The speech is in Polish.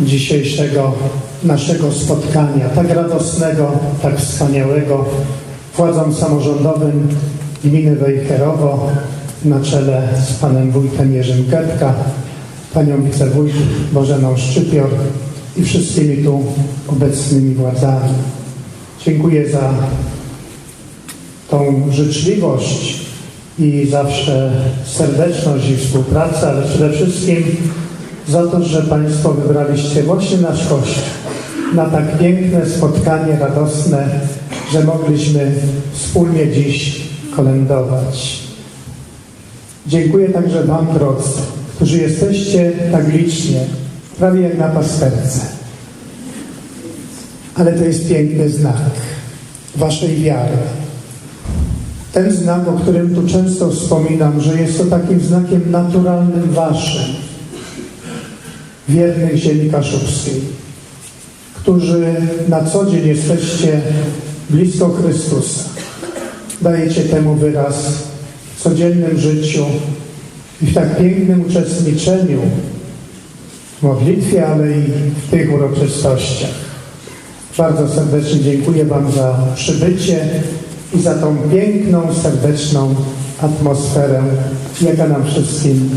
dzisiejszego naszego spotkania, tak radosnego, tak wspaniałego, władzom samorządowym gminy Wejherowo na czele z panem wójtem Jerzym Getka, panią wicewójt Bożeną Szczypior i wszystkimi tu obecnymi władzami. Dziękuję za tą życzliwość i zawsze serdeczność i współpracę, ale przede wszystkim za to, że Państwo wybraliście właśnie nasz Kościół na tak piękne spotkanie radosne, że mogliśmy wspólnie dziś kolędować. Dziękuję także Wam, drodzy, którzy jesteście tak licznie, prawie jak na pasterce. Ale to jest piękny znak Waszej wiary. Ten znak, o którym tu często wspominam, że jest to takim znakiem naturalnym Waszym, wiernych ziemi kaszubskiej, którzy na co dzień jesteście blisko Chrystusa. Dajecie temu wyraz w codziennym życiu i w tak pięknym uczestniczeniu w modlitwie, ale i w tych uroczystościach. Bardzo serdecznie dziękuję Wam za przybycie i za tą piękną, serdeczną atmosferę, jaka nam wszystkim